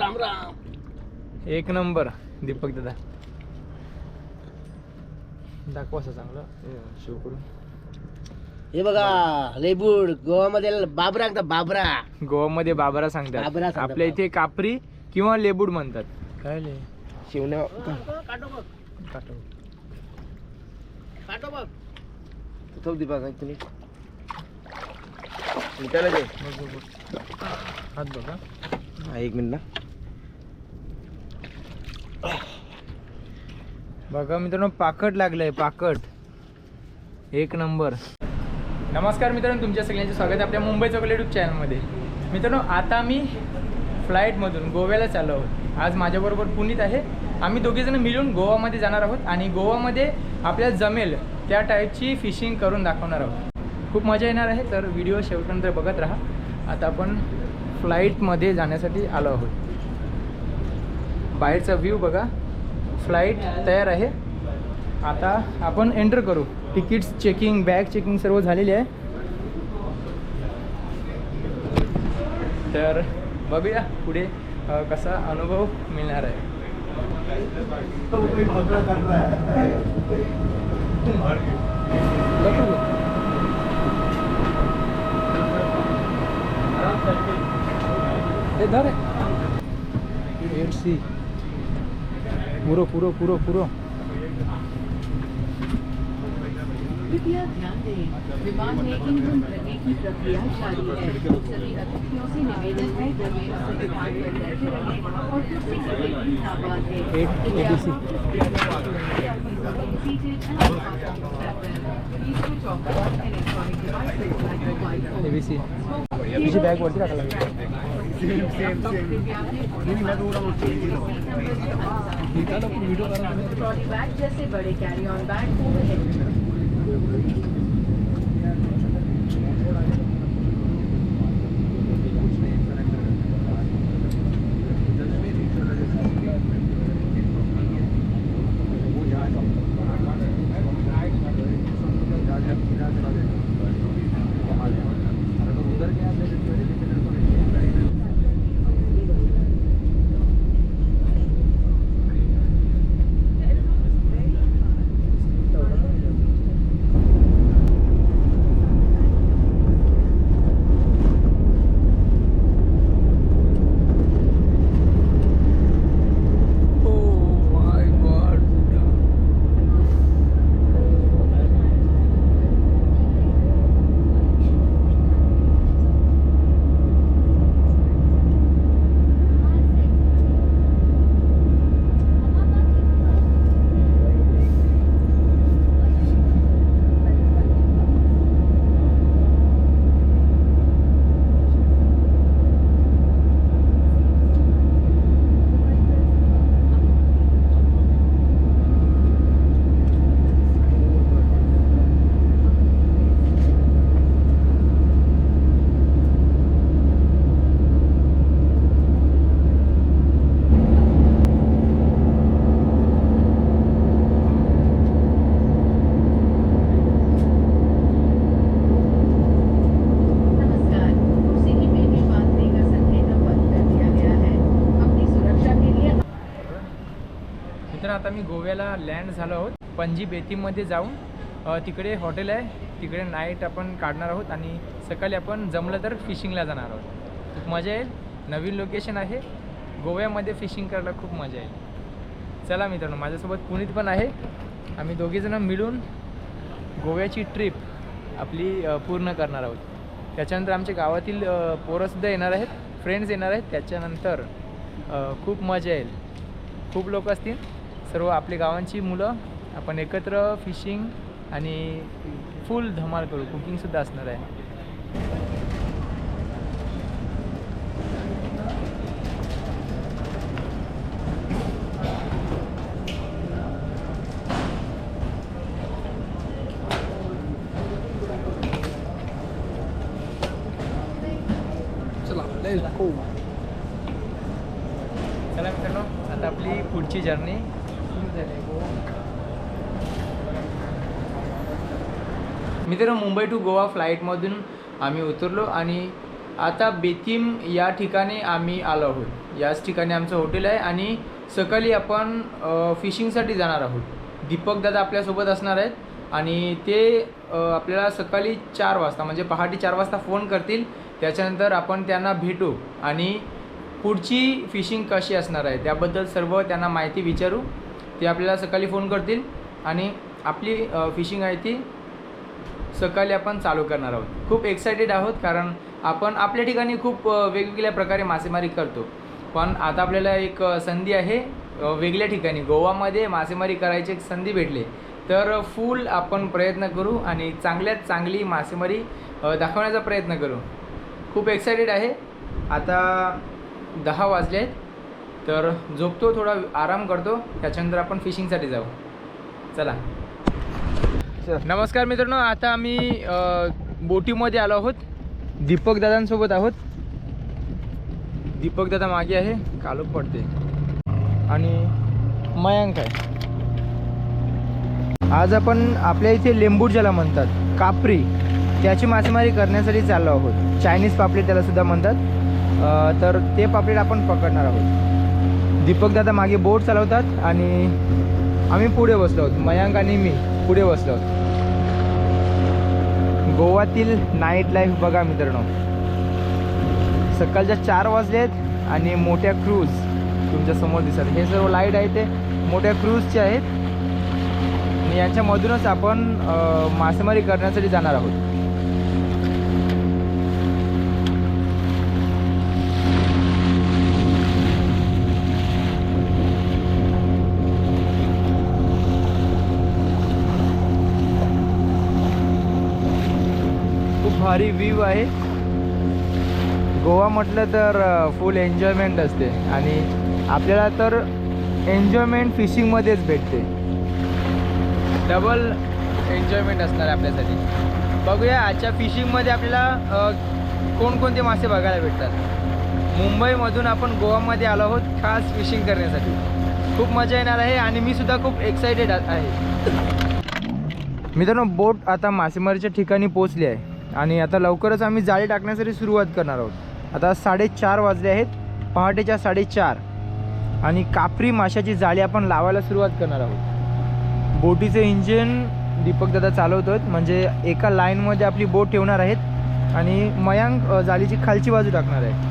राम राम. एक नंबर दीपक दादा. दाखव असं चांगलं. शो करून. हे बघा लेबूड गोवामध्ये बाबरा सांगतात बाबरा. गोवामध्ये बाबरा सांगतात. बाबरा सांगतात. आपल्या इथे कापरी किंवा लेबूड म्हणतात. काय ले शिवण्या काटो. तो दीपक तुम्ही विचारलं ते बघ, बघ, बघ. हात बघा हा, एक मिनिट ना. बघा मित्रांनो पाकट लागलंय पाकट. एक नंबर. नमस्कार मित्रांनो तुमच्या सगळ्यांचे स्वागत आहे आपल्या मुंबई चॉकलेट युट्यूब चॅनलमध्ये. मित्रांनो आता मी फ्लाईटमधून गोव्याला चाललो आहोत. आज माझ्याबरोबर पुनीत आहे. आम्ही दोघेजण मिळून गोवामध्ये जाणार आहोत आणि गोवामध्ये आपल्याला जमेल त्या टाईपची फिशिंग करून दाखवणार आहोत. खूप मजा येणार आहे तर व्हिडिओ शेवटपर्यंत बघत राहा. आता आपण फ्लाईटमध्ये जाण्यासाठी आलो आहोत. बाहेरचा व्ह्यू बघा. फ्लाईट तयार आहे. आता आपण एंटर करू. तिकीट्स चेकिंग बॅग चेकिंग सर्व झालेली आहे. तर बघूया पुढे कसा अनुभव मिळणार आहे. धर. एट सी पुरो पुरो पुरो पुरो कृपया ध्यान दें विमान में ईंधन भरने की प्रक्रिया जारी है सभी अतिथियों से निवेदन है वे अपने स्थान पर बैठे रहें और कुर्सी के भी ना बांधें Eight ABC. A B C तुझी बॅग वरती टाकायला लागेल ट्रॉली बैग जैसे बड़े कैरी ऑन बैग को वह नमस्कार कुर्सी की बेटी बांधने का संकेत बंद कर दिया गया है अपनी सुरक्षा के लिए मित्रांनो आता मी गोव्याला लँड झालो आहोत. पणजी बेतीमध्ये जाऊन तिकडे हॉटेल आहे. तिकडे नाईट आपण काढणार आहोत आणि सकाळी आपण जमलं तर फिशिंगला जाणार आहोत. खूप मजा येईल. नवीन लोकेशन आहे. गोव्यामध्ये फिशिंग करायला खूप मजा येईल. चला मित्रांनो माझ्यासोबत पुनीत पण आहे. आम्ही दोघेजणं मिळून गोव्याची ट्रिप आपली पूर्ण करणार आहोत. त्याच्यानंतर आमच्या गावातील पोरंसुद्धा येणार आहेत. फ्रेंड्स येणार आहेत. त्याच्यानंतर खूप मजा येईल. खूप लोक असतील. सर्व आपल्या गावांची मुलं आपण एकत्र फिशिंग आणि फुल धमाल करू. कुकिंगसुद्धा असणार आहे. चला चला मित्रांनो आता आपली पुढची जर्नी सुरू झाली मित्रांनो मुंबई टू गोवा फ्लाईटमधून आम्ही उतरलो आणि आता बेतीम या ठिकाणी आम्ही आलो आहोत याच ठिकाणी आमचं हॉटेल आहे आणि सकाळी आपण फिशिंगसाठी जाणार आहोत दीपक दादा आपल्यासोबत असणार आहेत आणि ते आपल्याला सकाळी चार वाजता म्हणजे पहाटे चार वाजता फोन करतील त्याच्यानंतर आपण त्यांना भेटू आणि पुढची फिशिंग कशी असणार आहे त्याबद्दल सर्व त्यांना माहिती विचारू ते आपल्याला सकाळी फोन करतील आणि आपली फिशिंग आहे ती सकाळी आपण चालू करणार आहोत. खूप एक्सायटेड आहोत कारण आपण आपल्या ठिकाणी खूप वेगवेगळ्या प्रकारे मासेमारी करतो. पण आता आपल्याला एक संधी आहे वेगळ्या ठिकाणी. गोवामध्ये मासेमारी करायची एक संधी भेटली. तर फुल आपण प्रयत्न करू आणि चांगल्यात चांगली मासेमारी दाखवण्याचा प्रयत्न करू. खूप एक्सायटेड आहे. आता दहा वाजले आहेत तर झोपतो थोडा आराम करतो. त्याच्यानंतर आपण फिशिंगसाठी जाऊ. चला. नमस्कार मित्रांनो आता आम्ही बोटीमध्ये आलो आहोत. दीपक दादांसोबत आहोत. दीपक दादा मागे आहे कालोख पडते आणि मयांक आहे. आज आपण आपल्या इथे लेंबूर ज्याला म्हणतात कापरी त्याची मासेमारी करण्यासाठी चाललो आहोत. चायनीज पापलेट त्याला सुद्धा म्हणतात. तर ते पापलेट आपण पकडणार आहोत. दीपक दादा मागे बोट चालवतात आणि आम्ही पुढे बसलो आहोत. मयांक आणि मी पुढे बसलो आहोत. गोवातील नाईट लाईफ बघा मित्रांनो. सकाळच्या चार वाजले आहेत आणि मोठ्या क्रूज तुमच्यासमोर दिसत हे सर्व लाइट आहे ते. मोठ्या क्रूजचे आहेत. आणि यांच्यामधूनच आपण मासेमारी करण्यासाठी जाणार आहोत. भारी व्ह्यू आहे. गोवा म्हटलं तर फुल एन्जॉयमेंट असते. आणि आपल्याला तर एन्जॉयमेंट फिशिंगमध्येच भेटते. डबल एन्जॉयमेंट असणार आहे आपल्यासाठी. बघूया आजच्या फिशिंगमध्ये आपल्याला कोणकोणते मासे बघायला भेटतात. मुंबईमधून आपण गोवामध्ये आलो आहोत खास फिशिंग करण्यासाठी. खूप मजा येणार आहे आणि मी सुद्धा खूप एक्सायटेड आहे. मित्रांनो बोट आता मासेमारीच्या ठिकाणी पोचली आहे. आणि आता लवकरच आम्ही जाळी टाकण्यासाठी सुरुवात करणार आहोत. आता साडेचार वाजले आहेत पहाटेच्या साडेचार. आणि कापरी माशाची जाळी आपण लावायला सुरुवात करणार आहोत. बोटीचे इंजिन दीपकदादा चालवतात म्हणजे एका लाईनमध्ये आपली बोट ठेवणार आहेत आणि मयांक जाळीची खालची बाजू टाकणार आहे.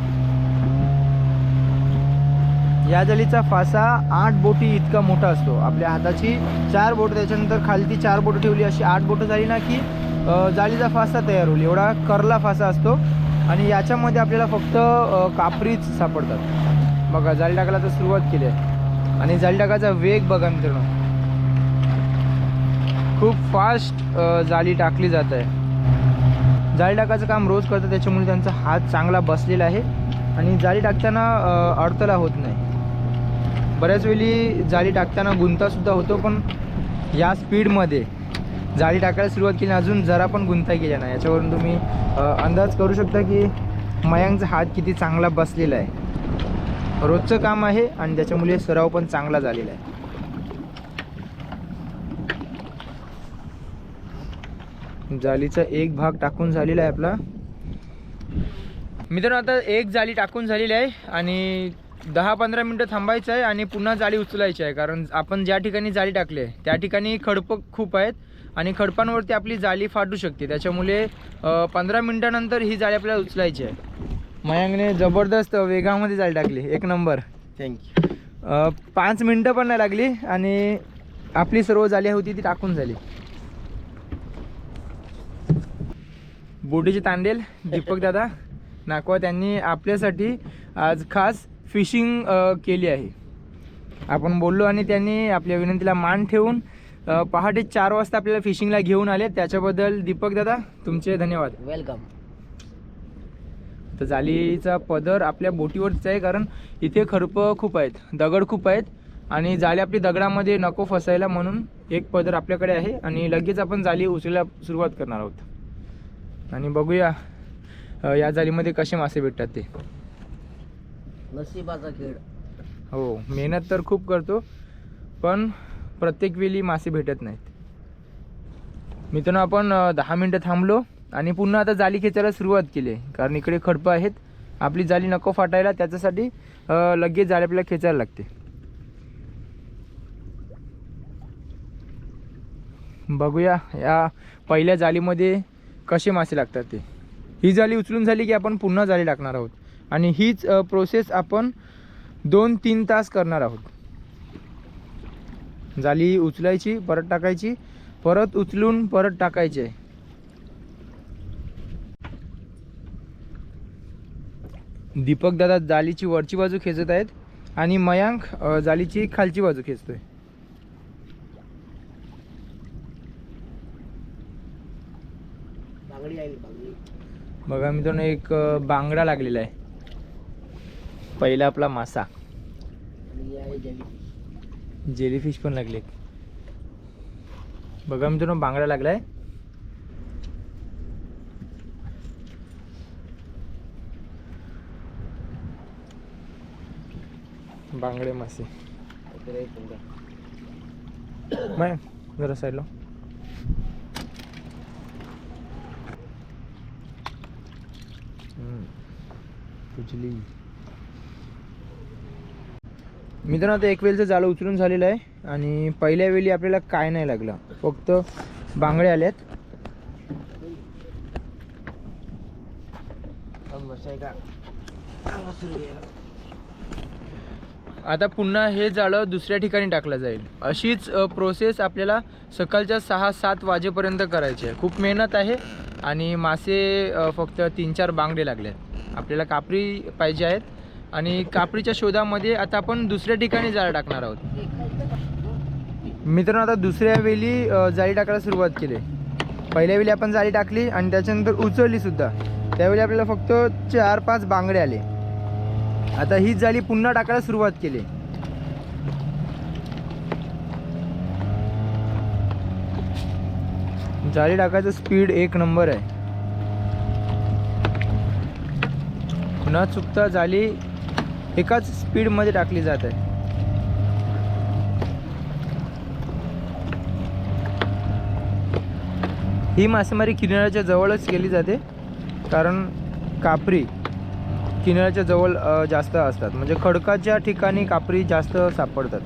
या जाळीचा फासा आठ बोटी इतका मोठा असतो. आपल्या हाताची चार बोट त्याच्यानंतर खालती चार बोटं ठेवली अशी आठ बोटं झाली ना की जाळीचा फासा तयार होईल. एवढा करला फासा असतो आणि याच्यामध्ये आपल्याला फक्त कापरीच सापडतात. बघा जाळी टाकायला तर सुरुवात केली आहे. आणि जाळी टाकायचा वेग बघा मित्रांनो. खूप फास्ट जाळी टाकली जात आहे. जाळी टाकायचं काम रोज करतं त्याच्यामुळे त्यांचा हात चांगला बसलेला आहे. आणि जाळी टाकताना अडथळा होत नाही. बऱ्याच वेळी जाळी टाकताना गुंतासुद्धा होतो पण या स्पीडमध्ये जाळी टाकायला सुरुवात केली अजून जरा पण गुंता गेला नाही. याच्यावरून तुम्ही अंदाज करू शकता की मयांकचा हात किती चांगला बसलेला आहे. रोजचं काम आहे आणि त्याच्यामुळे सराव पण चांगला झालेला आहे. जाळीचा एक भाग टाकून झालेला आहे आपला. मित्रांनो आता एक जाळी टाकून झालेली आहे आणि दहा पंधरा मिनटं थांबायचं आहे आणि पुन्हा जाळी उचलायची आहे. कारण आपण ज्या ठिकाणी जाळी टाकली आहे त्या ठिकाणी खडपं खूप आहेत. आणि खडपांवरती आपली जाळी फाटू शकते. त्याच्यामुळे पंधरा मिनटानंतर ही जाळी आपल्याला उचलायची आहे. मयांकने जबरदस्त वेगामध्ये जाळी टाकली. एक नंबर. थँक्यू पाच मिनटं पण नाही लागली आणि आपली सर्व जाळी होती ती टाकून झाली. बोटीचे तांडेल दीपक दादा नाकवा त्यांनी आपल्यासाठी आज खास फिशिंग केली आहे. आपण बोललो आणि त्यांनी आपल्या विनंतीला मान ठेवून पहाटे चार वाजता आपल्याला फिशिंगला घेऊन आले. त्याच्याबद्दल दीपक दादा तुमचे धन्यवाद. वेलकम. तर जाळीचा पदर आपल्या बोटीवरच आहे कारण इथे खरपं खूप आहेत दगड खूप आहेत आणि जाळी आपली दगडामध्ये नको फसायला म्हणून एक पदर आपल्याकडे आहे आणि लगेच आपण जाळी उचलायला सुरुवात करणार आहोत. आणि बघूया या जाळीमध्ये कसे मासे भेटतात ते. नशिबाचा खेळ. हो मेहनत तर खूप करतो पण प्रत्येक वेळी मासे भेटत नाहीत. मित्रांनो आपण दहा मिनटं थांबलो आणि पुन्हा आता जाली खेचायला सुरुवात केली आहे. कारण इकडे खडपं आहेत. आपली जाली नको फाटायला त्याच्यासाठी लगेच जाळी आपल्याला खेचायला लागते. बघूया या पहिल्या जालीमध्ये कसे मासे लागतात ते. ही जाळी उचलून झाली की आपण पुन्हा जाळी टाकणार आहोत. आणि हीच प्रोसेस आपण दोन तीन तास करणार आहोत. जाळी उचलायची परत टाकायची. परत उचलून परत टाकायची. दीपक दादा जालीची वरची बाजू खेचत आहेत आणि मयांक जालीची खालची बाजू खेचतोय. बांगडी आहे बांगडी. बघा मित्रांनो एक बांगडा लागलेला आहे. पहिला आपला मासा आणि ही आहे jellyfish. जेलीफिश पण लागले. बघा मित्रांनो बांगडा लागलाय. बांगडे मासे. इकडे जरा साईडला हम्म. मित्रांनो आता एक वेळचं जाळं उचलून झालेलं आहे. आणि पहिल्या वेळी आपल्याला काय नाही लागलं. फक्त बांगडे आल्यात. का आता पुन्हा हे जाळं दुसऱ्या ठिकाणी टाकलं जाईल. अशीच प्रोसेस आपल्याला सकाळच्या सहा सात वाजेपर्यंत करायची आहे. खूप मेहनत आहे आणि मासे फक्त तीन चार बांगडे लागले आहेत. आपल्याला कापरी पाहिजे आहेत. आणि कापडीच्या शोधामध्ये आता आपण दुसऱ्या ठिकाणी जाळं टाकणार आहोत. मित्रांनो आता दुसऱ्या वेळी जाळी टाकायला सुरुवात केली. पहिल्या वेळी आपण जाळी टाकली आणि त्याच्यानंतर उचलली सुद्धा. त्यावेळी आपल्याला फक्त चार पाच बांगडे आले. आता ही जाळी पुन्हा टाकायला सुरुवात केली. जाळी टाकायचं स्पीड एक नंबर आहे. पुन्हा चुकता जाळी एकाच स्पीडमध्ये टाकली जात आहे. ही मासेमारी किनाऱ्याच्या जवळच केली जाते कारण कापरी किनाऱ्याच्या जवळ जास्त असतात. म्हणजे खडकाच्या ठिकाणी कापरी जास्त सापडतात.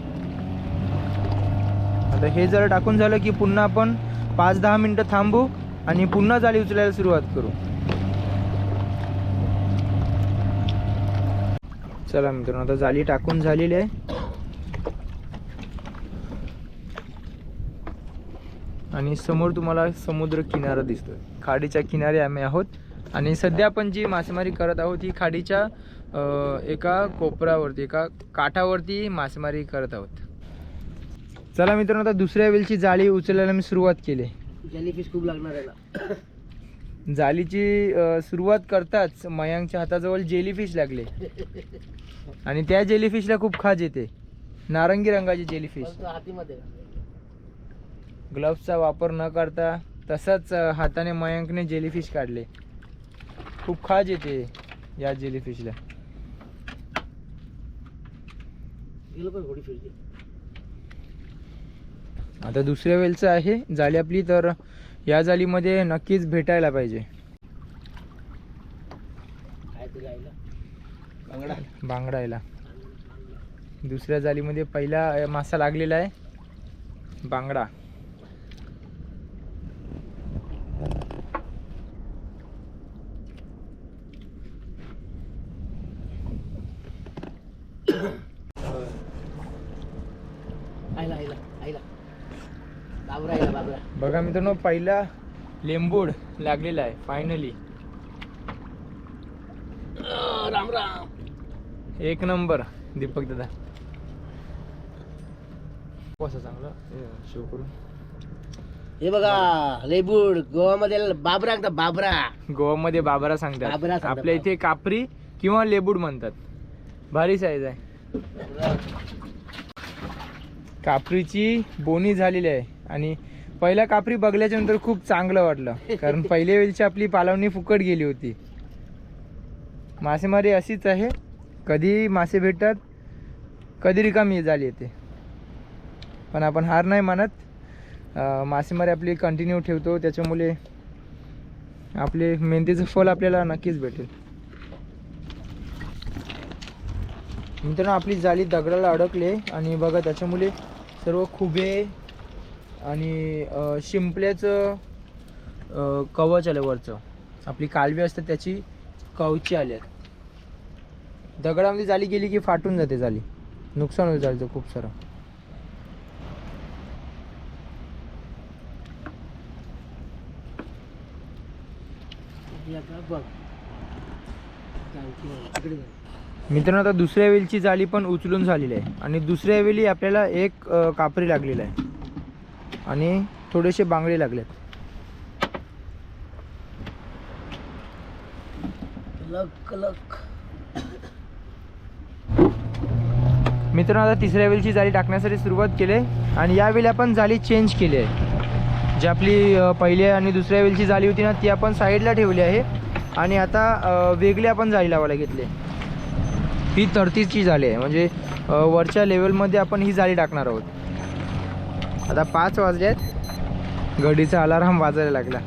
आता हे जर टाकून झालं की पुन्हा आपण पाच दहा मिनटं थांबू आणि पुन्हा जाळी उचलायला सुरुवात करू. चला मित्रांनो आता जाळी टाकून झालेली आहे. आणि समोर तुम्हाला समुद्र किनारा दिसतोय. खाडीच्या किनारे आम्ही आहोत. आणि सध्या आपण जी मासेमारी करत आहोत ही खाडीच्या एका कोपरावरती एका काठावरती मासेमारी करत आहोत. चला मित्रांनो आता दुसऱ्या वेळची जाळी उचलायला मी सुरुवात केली. जेलीफिश खूप लागणार आहे अ, सुरुवात करताच मयांकच्या हाताजवळ जेलीफिश लागले. आणि त्या जेलीफिशला खूप खाज येते. नारंगी रंगाची जेलीफिश. ग्लव्सचा वापर न करता तसंच हाताने मयांकने जेलीफिश काढले. खूप खाज येते या जेलीफिशला आता दुसऱ्या वेळचं आहे. जाळी आपली तर या जालीमध्ये नक्कीच भेटायला पाहिजे. बांगडायला. दुसऱ्या जालीमध्ये पहिला मासा लागलेला आहे. बांगडा आईला आईला आईला बाबरा आईला बाबरा बघा मित्रांनो पहिला लेंबूड लागलेला आहे फायनली राम राम. एक नंबर दीपक दादा. कसं चांगलं? शो करून. हे बघा लेबूड गोवामध्ये बाबरा सांगतात बाबरा. गोवामध्ये बाबरा सांगतात. बाबरा सांगतात. आपल्या इथे कापरी किंवा लेबूड म्हणतात. भारी साईज आहे. कापरीची बोनी झालेली आहे आणि पहिला कापरी बघल्याच्या नंतर खूप चांगलं वाटलं. कारण पहिल्या वेळची आपली पालवणी फुकट गेली होती. मासेमारी अशीच आहे. कधी मासे भेटतात कधी रिकामी झाली येते. पण आपण हार नाही मानत. मासेमारी आपली कंटिन्यू ठेवतो. त्याच्यामुळे आपले मेहनतीचं फल आपल्याला नक्कीच भेटेल. मित्रांनो आपली जाळी दगडाला अडकले आणि बघा त्याच्यामुळे सर्व खुबे आणि शिंपल्याचं कवच आलं वरचं. आपली कालवी असतात त्याची कवची आल्यात. दगडामध्ये जाळी गेली की फाटून जाते जाळी नुकसान होतं जाळीचं खूप सारं. मित्रांनो आता दुसऱ्या वेलची जाळी पण उचलून झालेली आहे. आणि दुसऱ्या वेळी आपल्याला एक कापरी लागलेला आहे. आणि थोडेसे बांगडे लागलेत. लक लक. मित्रांनो आता तिसऱ्या वेळची जाळी टाकण्यासाठी सुरुवात केली आहे आणि यावेळी आपण जाळी चेंज केली आहे. जी आपली अ, पहिल्या आणि दुसऱ्या वेळची जाळी होती ना ती आपण साईडला ठेवली आहे आणि आता वेगळी आपण जाळी लावायला घेतली. ही तरतीची जाळी आहे. म्हणजे वरच्या लेवलमध्ये आपण ही जाळी टाकणार आहोत. आता पाच वाजले आहेत. घडीचा अलाराम वाजायला लागला.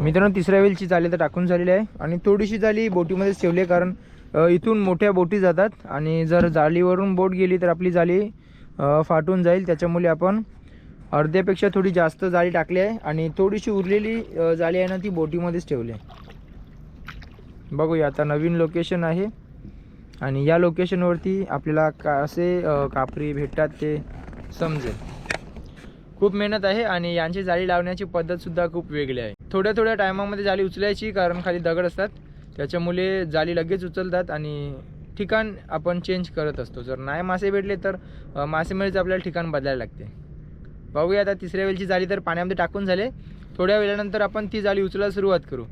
मित्रांनो तिसऱ्या वेळची जाळी तर टाकून झालेली आहे. आणि थोडीशी जाळी बोटीमध्येच ठेवली आहे कारण इथून मोठ्या बोटी जातात. आणि जर जाळीवरून बोट गेली तर आपली जाळी फाटून जाईल. त्याच्यामुळे आपण अर्ध्यापेक्षा थोडी जास्त जाळी टाकली आहे. आणि थोडीशी उरलेली जाळी आहे ना ती बोटीमध्येच ठेवली आहे. बघूया आता नवीन लोकेशन आहे. आणि या लोकेशनवरती आपल्याला का असे कापरी भेटतात ते समजेल. खूप मेहनत आहे आणि यांची जाळी लावण्याची पद्धतसुद्धा खूप वेगळी आहे. थोड्या थोड्या टायमामध्ये जाळी उचलायची कारण खाली दगड असतात. त्याच्यामुळे जाळी लगेच उचलतात आणि ठिकाण आपण चेंज करत असतो. जर नाही मासे भेटले तर मासेमुळेच आपल्याला ठिकाण बदलायला लागते. बघूया आता तिसऱ्या वेळची जाळी तर पाण्यामध्ये टाकून झाले. थोड्या वेळानंतर आपण ती जाळी उचलायला सुरुवात करू.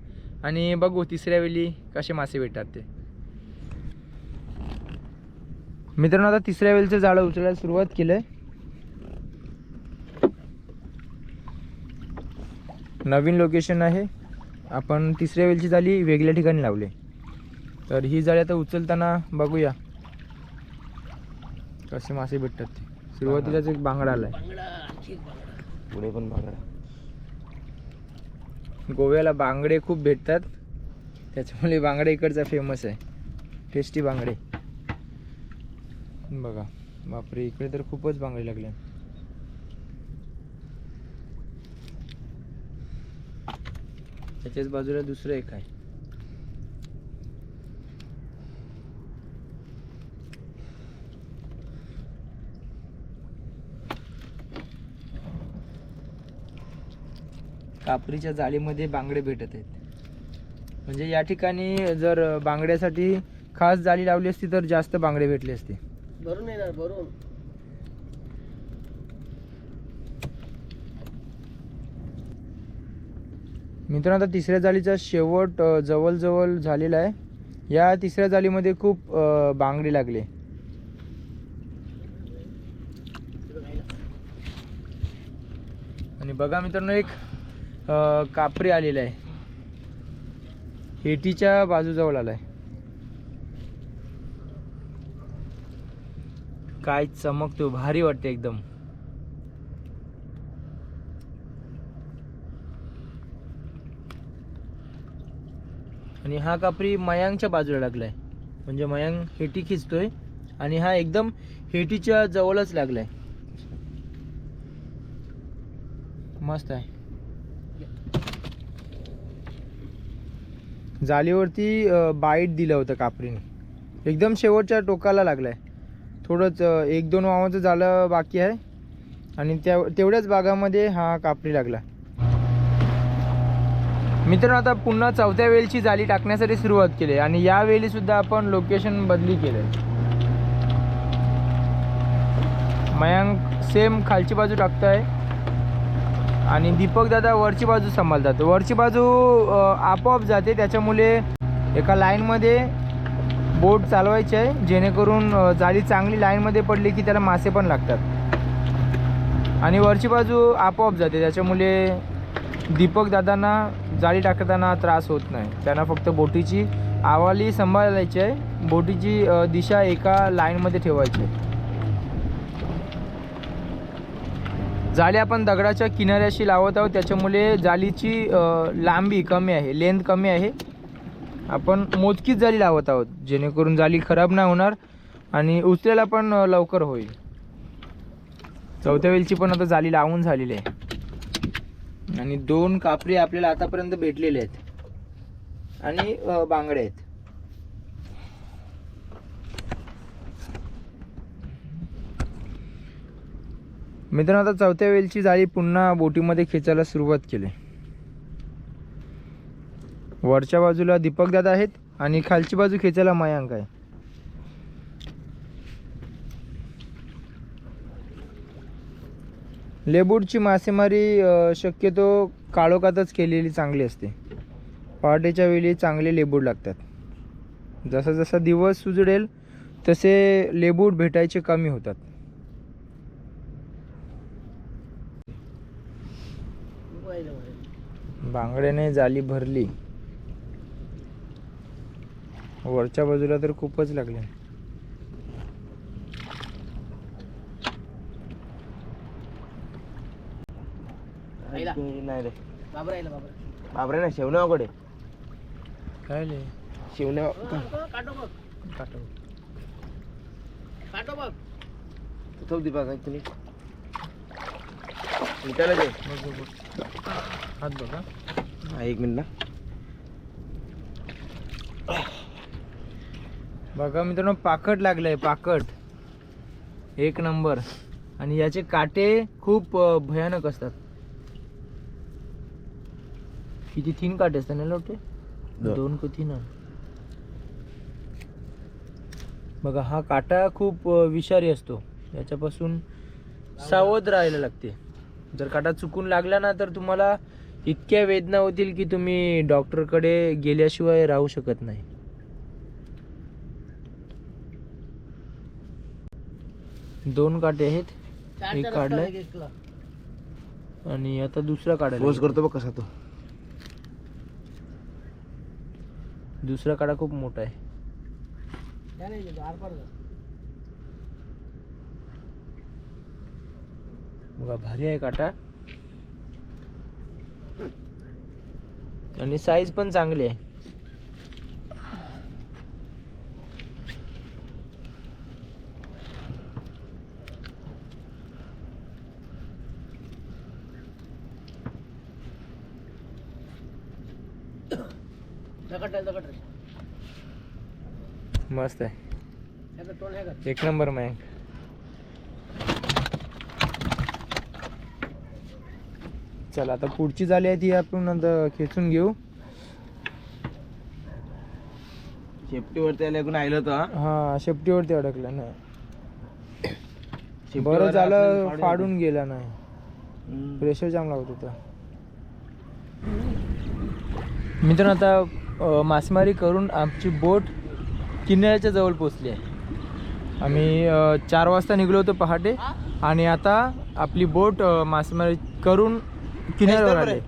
आणि बघू तिसऱ्या वेळी कसे मासे भेटतात ते. मित्रांनो आता तिसऱ्या वेळचं जाळं उचलायला सुरुवात केलं आहे नवीन लोकेशन आहे. आपण तिसऱ्या वेळची जाळी वेगळ्या ठिकाणी लावली. तर ही जाळी आता उचलताना बघूया. कसे मासे भेटतात ते. सुरुवातीलाच एक बांगडा आलाय. पुढे पण बांगडा. गोव्याला बांगडे खूप भेटतात. त्याच्यामुळे बांगडे इकडचा फेमस आहे. टेस्टी बांगडे. बघा. बापरे इकडे तर खूपच बांगडे लागले त्याच्याच बाजूला दुसरं एक आहे. कापरीच्या जाळीमध्ये बांगडे भेटत आहेत. म्हणजे या ठिकाणी जर बांगड्यासाठी खास जाळी लावली असती तर जास्त बांगडे भेटले असते. भरून येणार भरून. मित्रांनो आता तिसऱ्या जाळीचा शेवट जवळजवळ झालेला आहे. या तिसऱ्या जाळीमध्ये खूप बांगडी लागली. लागले आणि बघा मित्रांनो एक कापरी आलेला आहे. हेटीच्या बाजूजवळ आलाय. काय चमकतो भारी वाटते एकदम. आणि हा कापरी मयांकच्या बाजूला लागलाय. म्हणजे मयांक हेटी खिचतोय आणि हा एकदम हेटीच्या जवळच लागलाय. मस्त आहे. जालीवरती बाईट दिलं होतं कापरीने. एकदम शेवटच्या टोकाला लागलाय. थोडंच एक दोन वावाचं झालं बाकी आहे. आणि त्या तेवढ्याच भागामध्ये हा कापरी लागला. मित्रांनो आता पुन्हा चौथ्या वेळची जाळी टाकण्यासाठी सुरुवात केली. आणि यावेळी सुद्धा आपण लोकेशन बदली केलं. मयांक सेम खालची बाजू टाकतोय. आणि दीपक दादा वरची बाजू सांभाळतात. वरची बाजू आपोआप जाते. त्याच्यामुळे एका लाईनमध्ये बोट चालवायची आहे जेणेकरून जाळी चांगली लाईनमध्ये पडली की त्याला मासे पण लागतात. आणि वरची बाजू आपोआप जाते त्याच्यामुळे दीपक दादांना जाळी टाकताना त्रास होत नाही. त्यांना फक्त बोटीची आवाली सांभाळायची आहे बोटीची दिशा एका लाईनमध्ये ठेवायची आहे. जाळी आपण दगडाच्या किनाऱ्याशी लावत आहोत त्याच्यामुळे जाळीची लांबी कमी आहे लेंथ कमी आहे. आपण मोजकीच जाळी लावत आहोत. जेणेकरून जाळी खराब नाही होणार आणि उचलेला पण लवकर होईल. चौथ्या वेलची पण आता जाळी लावून झालेली आहे. आणि दोन कापरे आपल्याला आतापर्यंत भेटलेले आहेत. आणि बांगडे आहेत. मित्रांनो आता चौथ्या वेलची जाळी पुन्हा बोटीमध्ये खेचायला सुरुवात केली. वरच्या बाजूला दीपकदादा आहेत आणि खालची बाजू खेचायला मयांक आहे. लेबूडची मासेमारी शक्यतो काळोखातच केलेली चांगली असते. पहाटेच्या वेळी चांगले लेबूड लागतात. जसा जसा दिवस सुजडेल तसे लेबूड भेटायचे कमी होतात. बांगड्याने जाली भरली. वरच्या बाजूला तर खूपच लागले. आईला. नाही रे. बाबरा आईला, बाबरा. बाबरे ना शेवणाकडे काय शेवण्या काटो बघ काटो बघ. तो दीपा काय तुम्ही ते. हात बघा हा एक मिनिट ना. बघा मित्रांनो पाकट लागलंय पाकट. एक नंबर. आणि याचे काटे खूप भयानक असतात. किती तीन काटे असतात ना लोटे? दोन. का तीन बघा हा काटा खूप विषारी असतो. याच्यापासून सावध राहायला लागते. जर काटा चुकून लागला ना तर तुम्हाला इतक्या वेदना होतील की तुम्ही डॉक्टरकडे गेल्याशिवाय राहू शकत नाही. दोन काटे आहेत एक काढलंय. आणि आता दुसरा काढायला लागेल. करतो बघ कसा तो दुसरा काढा खूप मोठा आहे त्या नाही गेलो, आरपार जा. बघा भारी आहे काटा आणि साईज पण चांगली आहे दगड आहे, दगड आहे. मस्त आहे? एक नंबर मॅंक चला आता पुढची झाली आहे ती आपण आता खेचून घेऊ. शेपटीवरती ऐकून आयलं होतं हा? हा शेपटीवरती अडकला नाही. शेपटीवर बरं झालं फाडून गेला. नाही. प्रेशर जाम लागत होता. मित्रांनो आता मासेमारी करून आमची बोट किनाऱ्याच्या जवळ पोचली आहे. आम्ही चार वाजता निघलो होतो पहाटे आणि आता आपली बोट मासेमारी करून किनाऱ्यावर आले.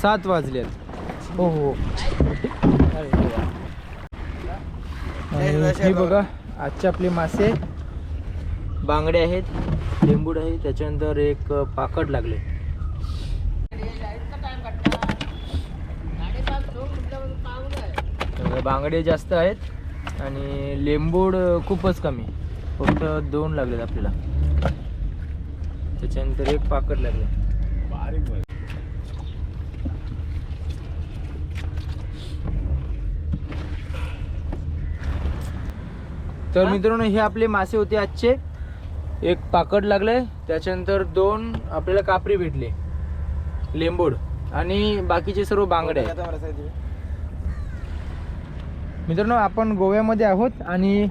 सात वाजले आहेत. हो हो. ही बघा आजचे आपले मासे. बांगडे आहेत लिंबूड आहे त्याच्यानंतर एक अ, पाकट लागले. तर बांगडे जास्त आहेत आणि लिंबूड खूपच कमी. फक्त दोन लागलेत आपल्याला. त्याच्यानंतर एक पाकट लागले. तर मित्रांनो हे आपले मासे होते आजचे. एक पाकड लागले. त्याच्यानंतर दोन आपल्याला कापरी भेटले. लेंबूड आणि बाकीचे सर्व बांगडे आहेत. आता मला सांगितलं. मित्रांनो आपण गोव्यामध्ये आहोत आणि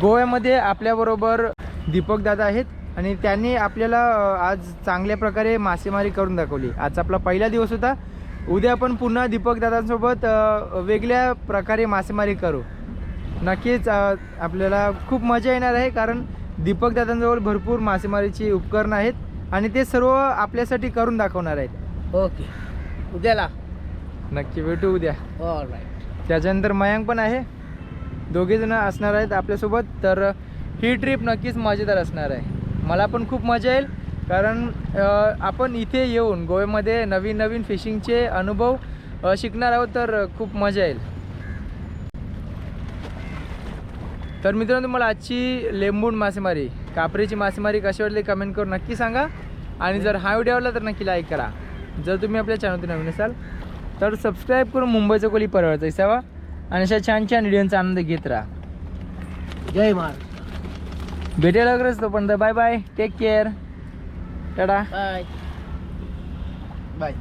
गोव्यामध्ये आपल्याबरोबर दीपक दादा आहेत आणि त्यांनी आपल्याला आज चांगल्या प्रकारे मासेमारी करून दाखवली. आज आपला पहिला दिवस होता. उद्या आपण पुन्हा दीपक दादांसोबत अ, वेगळ्या प्रकारे मासेमारी करू. नक्कीच आपल्याला खूप मजा येणार आहे कारण दीपक दादांजवळ भरपूर मासेमारीची उपकरणं आहेत आणि ते सर्व आपल्यासाठी करून दाखवणार आहेत. ओके. उद्याला. नक्की भेटू उद्या. ऑल राईट त्याच्यानंतर मयांक पण आहे. दोघेजणं असणार आहेत आपल्यासोबत. तर ही ट्रिप नक्कीच मजेदार असणार आहे. मला पण खूप मजा येईल. कारण आपण इथे येऊन गोव्यामध्ये नवीन नवीन फिशिंगचे अनुभव शिकणार आहोत तर खूप मजा येईल. तर मित्रांनो तुम्हाला आजची लेंबूण मासेमारी कापरीची मासेमारी कशी वाटली कमेंट करून नक्की सांगा. आणि जर हा व्हिडिओ आवडला तर नक्की लाईक करा. जर तुम्ही आपल्या चॅनलतून नवीन असाल तर सबस्क्राईब करून मुंबईचं कोली परवडतं इसावा आणि अशा छान छान व्हिडिओचा आनंद घेत राहा. जय महाराज भेटेल वगैरेच तोपर्यंत bye bye take care tata bye bye